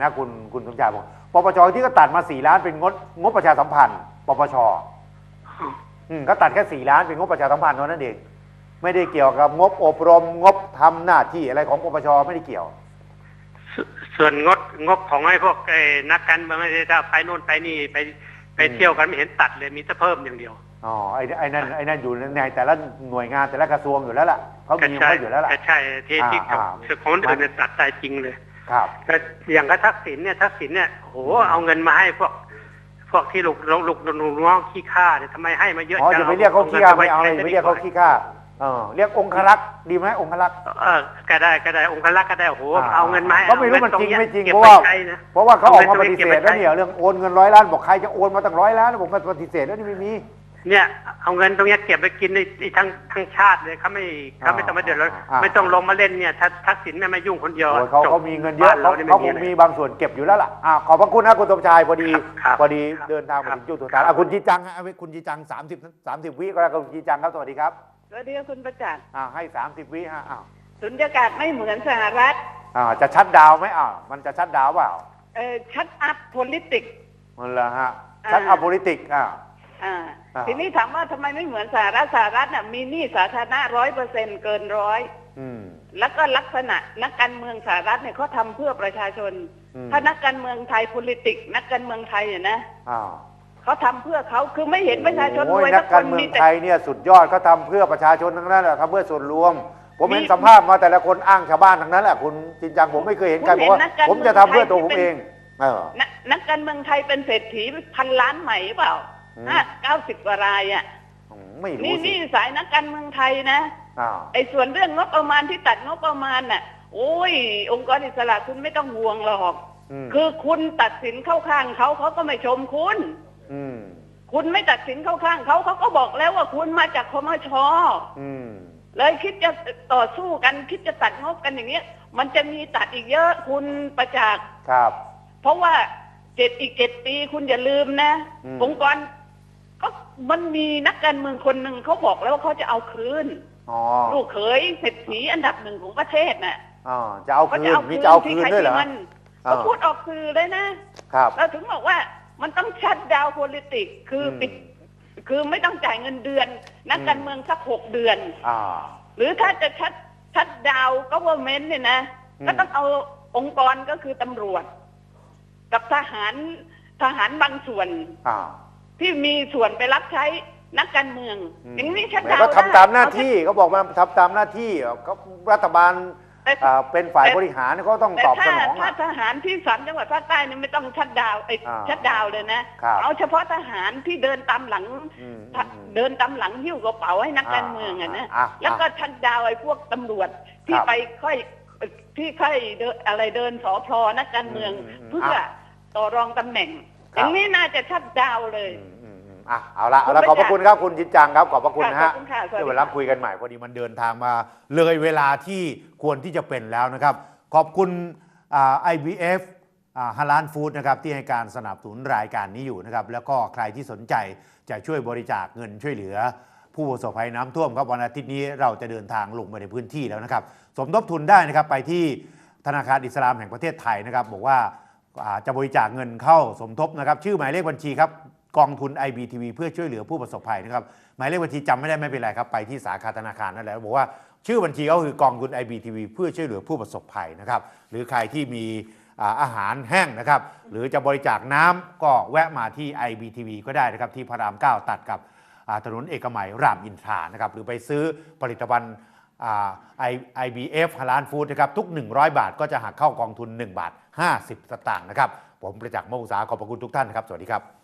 นะคุณคุณสมชายบอกปปชที่ก็ตัดมาสี่ล้านเป็นงบงบประชาสัมพันธ์ปปชอืมก็ตัดแค่สี่ล้านเป็นงบประชาสัมพันธ์เท่านั้นเองไม่ได้เกี่ยวกับงบอบรมงบทำหน้าที่อะไรของปปชไม่ได้เกี่ยวสส่วนงดงบของไอ้พวกไอ้นักการเมืองไม่ได้จะไปโน่นไปนี่ไปไปอืมเที่ยวกันไม่เห็นตัดเลยมีแต่เพิ่มอย่างเดียวอ๋อไอ้ไอ้นั่นไอ้นั่นอยู่ในแต่ละหน่วยงานแต่ละกระทรวงอยู่แล้วล่ะเขาก็มีของใช่เขาอยู่แล้วล่ะก็ใช่ที่ที่อ่าของอ่าของคนอื่นเนี่ยตัดใจจริงเลย ครับก็อย่างกับทักษิณเนี่ยทักษิณเนี่ยโหเอาเงินมาให้พวกพวกที่ลูกลูกลูกลูกน้องขี้ข้าเนี่ยทำไมให้มาเยอะอ๋อจังจะไปเรียกเขาขี้ข้าไม่เอาเลยงินไม่ปเรียกเขาว้ขี้ข้าเออเรียกองครักษ์ดีไหมองครักษ์เออก็ได้ก็ได้องค์ลักษณ์ก็ได้โอ้โหเอาเงินมาให้ก็ไม่รู้เอามันจริงเนี้ยไม่จริงก็บเพราะว่าไใช้นะเพราะว่าเขาออกมาปฏิเสธเอาเงินตรงนี้เก็บไว้แล้วเนี่ยเรื่องโอนเงินร้อยล้านบอกใครจะโอนมาตั้งร้อยล้านผมมาปฏิเสธแล้วนี่ไม่มี เนี่ยเอาเงินตรงเนี้ยเก็บไปกินในในทั้งทั้งชาติเลยเขาไม่เขาไม่ต้องมาเดือดร้อนอ่า ไม่ต้องลงมาเล่นเนี่ยถ้าทักษิณไม่มายุ่งคนเดียวโอ้ยเขาจบเขามีเงินเยอะบ้เขานี่เขาคไอะงไรมีบางส่วนเก็บอยู่แล้วล่ะอ่าขอบพระคุณนะคุณสมชายพอดีครับพอดีเดินทางครัมาบถึงจุดสุดท้ายอะคุณจีจังฮะเอาไว้คุณจีจัง 30 30 วิก็แล้วกันคุณจีจังครับสวัสดีครับสวัสดีค่ะคุณประจักษ์อ่าให้ 30 วิฮะอ้าวสุญญากาศไม่เหมือนสหรัฐอ่าจะชัดดาวน์ไหมอ่ามันจะชัดดาวน์เปล่าเออชัดอัพ politics มันละฮะอ่าชัดอัพโพลิติกอ่าอ่า อ่าทีนี้ถามว่าทำไมไม่เหมือนสหรัฐสหรัฐน่ะมีหนี้สาธารณะร้อยเปอร์เซ็นเกินร้อยอืมแล้วก็ลักษณะนักการเมืองสหรัฐเนี่ยเขาทำเพื่อประชาชนอืมถ้านักการเมืองไทย politics นักการเมืองไทยเนี่ยนะอ่าเขาทำเพื่อเขาคือไม่เห็นประชาชนรโอ้วยนัสักกคการนเมือมีงแต่ไทยเนี่ยสุดยอดเขาทำเพื่อประชาชนทั้งนั้นแหละทำเพื่อส่วนรวม ผมเห็นมีสัมภาษณ์มาแต่ละคนอ้างชาวบ้านทั้งนั้นแหละคุณจินจังผมไม่เคยเห็นใครบอกว่า ผมเห็นนักการผมจะทำเพื่อตัวผมเมืองไทยที่เป็นเองเออนักนักการเมืองไทยเป็นเศรษฐีพันล้านใหม่เปล่าอืม ห้าเก้าสิบกว่ารายอะอืมไม่รู้นี่สินี่สายนักการเมืองไทยนะอ้าวไอ้ส่วนเรื่องงบประมาณที่ตัดงบประมาณน่ะ โอ้ย องค์กรอิสระคุณไม่ต้องห่วงหรอกอืมคือคุณตัดสินเข้าข้างเขาเขาก็ไม่ชมคุณอืมคุณไม่ตัดสินเข้าข้างเขาเขาก็บอกแล้วว่าคุณมาจากคมชอืมเลยคิดจะต่อสู้กันคิดจะตัดงบกันอย่างเงี้ย มันจะมีตัดอีกเยอะคุณประจักษ์ครับ เพราะว่าเจ็ดอีกเจ็ดปีคุณอย่าลืมนะอืมองค์กร ก็มันมีนักการเมืองคนหนึ่งเขาบอกแล้วว่าเขาจะเอาคืนอ๋อลูกเขยเศรษฐีอันดับหนึ่งของประเทศน่ะอ๋อจะเอาเขาคืจะนเอามีคืนจะเอาที่คืนใครด้วยเหรที่อมันอ่าเขาพูดออกสื่อเลยนะครับเราถึงบอกว่ามันต้องชัดดาวโพลิติกคืออมปิดคือไม่ต้องจ่ายเงินเดือน นักอืมการเมืองสักหกเดือนอ่าหรือถ้าจะชัดชัดดาวก็ว่าเมนเนี่ยนะอืมก็ต้องเอาองค์กรก็คือตำรวจ กับทหารทหารบางส่วนอ่า ที่มีส่วนไปรับใช้นักการเมืองมอย่างนี้ชัดแหมดาวก็ทำตามหน้าได้ที่เขาบอกมาทำตามหน้าที่ก็รัฐบาลแต่อ่าเป็นฝ่ายบริหารเขาต้องแต่ตอบสถ้านองถ้าอะทหารที่สามจังหวัดภาคใต้เนี่ยไม่ต้องชัดดาวน์ไอ้อ่าชัดดาวน์เลยนะ ครับเอาเฉพาะทหารที่เดินตามหลัง อืมถ้าอืมเดินตามหลังหิ้วกระเป๋าให้นักอ่าการเมืองอะนะอ่าแล้วก็ชัดดาวน์ไอ้พวกตำรวจที่ครับไปค่อยที่ค่อยเดินอะไรเดินสอพอนักการเมือง อืมอืมเพื่ออะต่อรองตำแหน่ง ครับอย่างนี้น่าจะชัดดาวน์เลย อืมอืมอืมอะเอาละเอาละคุณขอบพระประจักษ์คุณครับคุณจินจังครับขอบพระคุณนะค่ะฮะขอบคุณค่ะสวัสดีเดี๋ยวเวลาคุยกันใหม่พอดีมันเดินทางมา เลยเวลาที่ควรที่จะเป็นแล้วนะครับ ขอบคุณอ่า IBF ฮาลานฟู้ดนะครับที่ให้การสนับสนุนรายการนี้อยู่นะครับแล้วก็ใครที่สนใจจะช่วยบริจาคเงินช่วยเหลือ ผู้ประสบภัยน้ำท่วมครับวันอาทิตย์นี้เราจะเดินทางลงไปในพื้นที่แล้วนะครับ สมทบทุนได้นะครับไปที่ธนาคารอิสลามแห่งประเทศไทยนะครับ บอกว่าอ่า จะบริจาคเงินเข้าสมทบนะครับ ชื่อหมายเลขบัญชีครับกองทุน IBTV เพื่อช่วยเหลือผู้ประสบภัยนะครับหมายเลขบัญชีจำไม่ได้ไม่เป็นไรครับไปที่สาขาธนาคารนั่นแหละบอกว่าชื่อบัญชีก็คือกองทุน IBTV เพื่อช่วยเหลือผู้ประสบภัยนะครับ หรือใครที่มีอาหารแห้งนะครับ หรือจะบริจาคน้ำก็แวะมาที่ IBTV ก็ได้นะครับ ที่พระราม 9 ตัดกับถนนเอกมัยรามอินทรานะครับ หรือไปซื้อผลิตภัณฑ์ไอ่า I- IBF ฮาลานฟู้ดนะครับ ทุก 100 บาทก็จะหักเข้ากองทุน 1 บาท 50 สตางค์นะครับ ผมประจักษ์มะอุตสาขอบพระคุณทุกท่านนครับ สวัสดีครับ